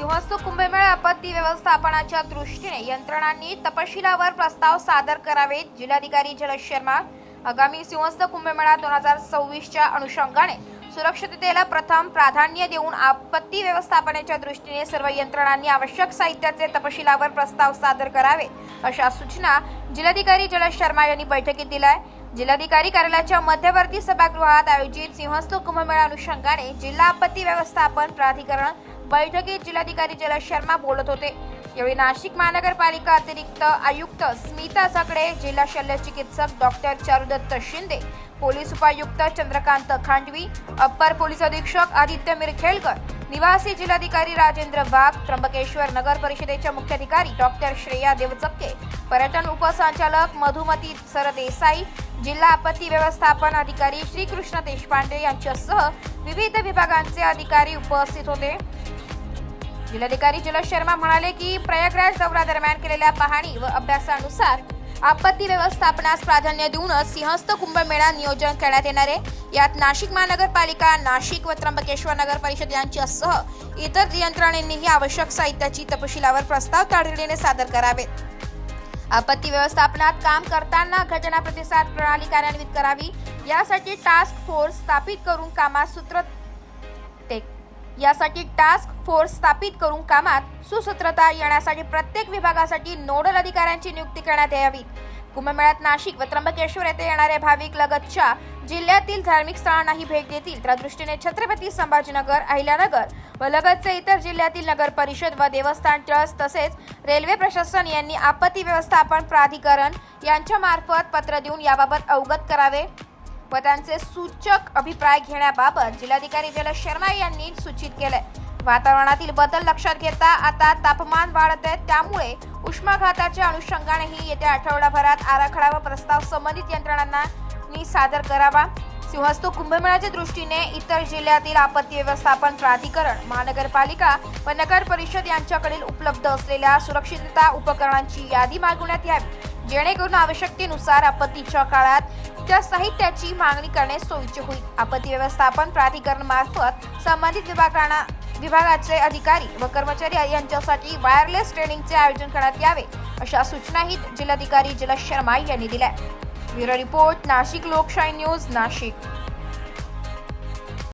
सिंहस्थ कुंभमेळा आपत्ती व्यवस्थापनाच्या दृष्टीने यंत्रणांनी तपशिलावर प्रस्ताव सादर करावेत जिल्हाधिकारी जलज शर्मा. आगामी सिंहस्थ कुंभमेळा दोन हजार सव्वीसच्या अनुषंगाने सुरक्षिततेला प्रथम प्राधान्य देऊन आपत्ती व्यवस्थापनाच्या दृष्टीने सर्व यंत्रणांनी आवश्यक साहित्याचे तपशिलावर प्रस्ताव सादर करावे अशा सूचना जिल्हाधिकारी जलज शर्मा यांनी बैठकीत दिलाय जिल्हाधिकारी कार्यालयाच्या मध्यवर्ती सभागृहात आयोजित सिंहस्थ कुंभमेळा अनुषंगाने जिल्हा आपत्ती व्यवस्थापन प्राधिकरण बैठकीत जिल्हाधिकारी जलज शर्मा बोलत होते. यावेळी नाशिक महानगरपालिका अतिरिक्त आयुक्त स्मिता सकडे जिल्हा शल्य चिकित्सक डॉक्टर चारुदत्त शिंदे पोलीस उपायुक्त चंद्रकांत खांडवी अप्पर पोलीस अधीक्षक आदित्य मिरखेलकर निवासी जिल्हाधिकारी राजेंद्र वाघ त्र्यंबकेश्वर नगर परिषदेच्या मुख्याधिकारी डॉक्टर श्रेया देवचक्के पर्यटन उपसंचालक मधुमती सरदेसाई जिल्हा आपत्ती व्यवस्थापन अधिकारी श्रीकृष्ण देशपांडे यांच्यासह विविध विभागांचे अधिकारी उपस्थित होते. जिल्हाधिकारी जलद शर्मा म्हणाले की प्रयागराज दौऱ्यादरम्यान केलेल्या पाहणी व अभ्यासानुसार आपत्ती व्यवस्थापनास प्राधान्य देऊनच सिंहस्थ कुंभमेळा नियोजन करण्यात येणार आहे. यात नाशिक महानगरपालिका नाशिक व त्र्यंबकेश्वर नगर परिषद यांच्यासह इतर यंत्रणेनीही आवश्यक साहित्याची तपशिलावर प्रस्ताव तातडीने सादर करावेत. आपत्ती व्यवस्थापनात काम करताना घटना प्रतिसाद प्रणाली कार्यान्वित करावी. यासाठी टास्क फोर्स स्थापित करून कामात सूत्र यासाठी टास्क फोर्स स्थापित करून कामात सुसूत्रता येण्यासाठी प्रत्येक विभागासाठी नोडल अधिकाऱ्यांची नियुक्ती करण्यात यावी. कुंभमेळ्यात नाशिक व त्र्यंबकेश्वर येथे येणारे भाविक लगतच्या जिल्ह्यातील धार्मिक स्थळांनाही भेट देतील. त्या दृष्टीने छत्रपती संभाजीनगर अहिल्यानगर व लगतचे इतर जिल्ह्यातील नगर परिषद व देवस्थान ट्रस्ट तसेच रेल्वे प्रशासन यांनी आपत्ती व्यवस्थापन प्राधिकरण यांच्या मार्फत पत्र देऊन याबाबत अवगत करावे. व त्यांचे सूचक अभिप्राय घेण्याबाबत जिल्हाधिकारी जलज शर्मा यांनी सूचित केलंय. वातावरणातील बदल लक्षात घेता आता तापमान वाढत आहे त्यामुळे उष्माघाताच्या अनुषंगानेही येत्या आठवडाभरात आराखडा व प्रस्ताव संबंधित यंत्रणांना सादर करावा. सिंहस्थ कुंभमेळ्याच्या दृष्टीने इतर जिल्ह्यातील आपत्ती व्यवस्थापन प्राधिकरण महानगरपालिका व नगर परिषद यांच्याकडील उपलब्ध असलेल्या सुरक्षितता उपकरणांची यादी मागवण्यात यावी. जेणेकरून आवश्यकतेनुसार आपत्तीच्या काळात त्या साहित्याची मागणी करणे सोयीचे होईल. आपत्ती व्यवस्थापन प्राधिकरण मार्फत संबंधित विभागांना विभागाचे अधिकारी व कर्मचारी यांच्यासाठी वायरलेस ट्रेनिंगचे आयोजन करण्यात यावे अशा सूचनाही जिल्हाधिकारी जलज शर्मा यांनी दिल्या ब्युरो रिपोर्ट नाशिक लोकशाही न्यूज नाशिक.